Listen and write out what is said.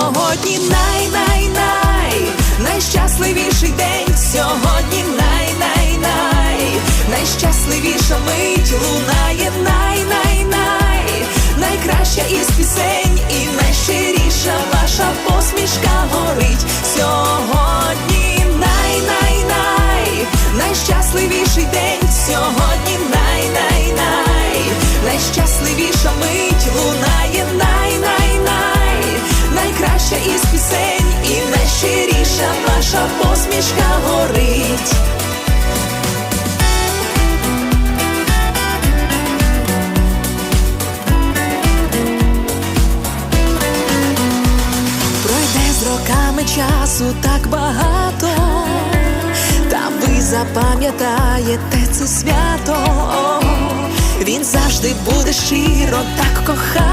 Сьогодні най-най-най, найщасливіший день. Сьогодні най-най-най, найщасливіша мить лунає най-най-най, найкраща із пісень і найщиріша ваша посмішка горить. Сьогодні най-най-най, найщасливіший день. Найкраща із пісень і найщиріша ваша посмішка горить. Пройде з роками часу так багато, та ви запам'ятаєте це свято. Він завжди буде щиро так кохати.